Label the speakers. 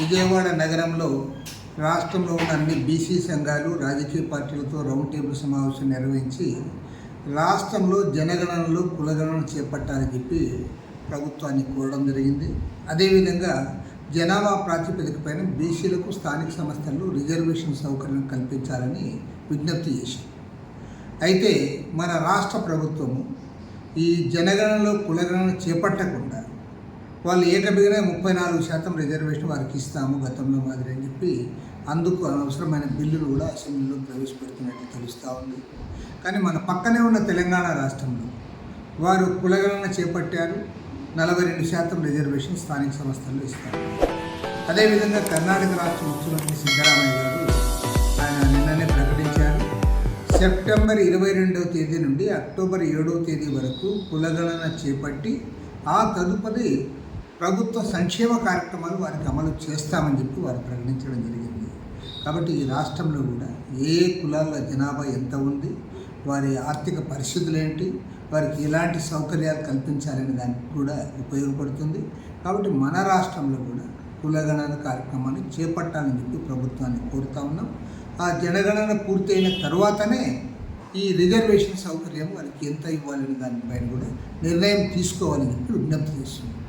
Speaker 1: విజయవాడ నగరంలో రాష్ట్రంలో ఉన్న అన్ని బీసీ సంఘాలు రాజకీయ పార్టీలతో రౌండ్ టేబుల్ సమావేశం నిర్వహించి రాష్ట్రంలో జనగణనలో కులగణన చేపట్టాలని చెప్పి ప్రభుత్వాన్ని కోరడం జరిగింది. అదేవిధంగా జనాభా ప్రాతిపదికపైన బీసీలకు స్థానిక సంస్థల్లో రిజర్వేషన్ సౌకర్యం కల్పించాలని విజ్ఞప్తి చేశారు అయితే మన రాష్ట్ర ప్రభుత్వము ఈ జనగణనలో కులగణన చేపట్టకుండా వాళ్ళు ఏకబిగిన ముప్పై నాలుగు శాతం రిజర్వేషన్ వారికి ఇస్తాము గతంలో మాదిరి అని చెప్పి అందుకు అవసరమైన బిల్లులు కూడా అసెంబ్లీలో ప్రవేశపెడుతున్నట్టు తెలుస్తూ ఉంది. కానీ మన పక్కనే ఉన్న తెలంగాణ రాష్ట్రంలో వారు కులగణన చేపట్టారు నలభై రెండు శాతం రిజర్వేషన్ స్థానిక సంస్థల్లో ఇస్తారు. అదేవిధంగా కర్ణాటక రాష్ట్ర ముఖ్యమంత్రి సిద్ధరామయ్య గారు ఆయన నిన్ననే ప్రకటించారు. సెప్టెంబర్ ఇరవై రెండవ తేదీ నుండి అక్టోబర్ ఏడవ తేదీ వరకు కులగణన చేపట్టి ఆ తదుపరి ప్రభుత్వ సంక్షేమ కార్యక్రమాలు వారికి అమలు చేస్తామని చెప్పి వారు ప్రకటించడం జరిగింది. కాబట్టి ఈ రాష్ట్రంలో కూడా ఏ కులాల జనాభా ఎంత ఉంది వారి ఆర్థిక పరిస్థితులు ఏంటి వారికి ఎలాంటి సౌకర్యాలు కల్పించాలనే దానికి కూడా ఉపయోగపడుతుంది. కాబట్టి మన రాష్ట్రంలో కూడా కులగణన కార్యక్రమాన్ని చేపట్టాలని చెప్పి ప్రభుత్వాన్ని కోరుతా ఉన్నాం. ఆ జనగణన పూర్తయిన తర్వాతనే ఈ రిజర్వేషన్ సౌకర్యం వారికి ఎంత ఇవ్వాలనే దానిపైన కూడా నిర్ణయం తీసుకోవాలని చెప్పి విజ్ఞప్తి చేస్తున్నాం.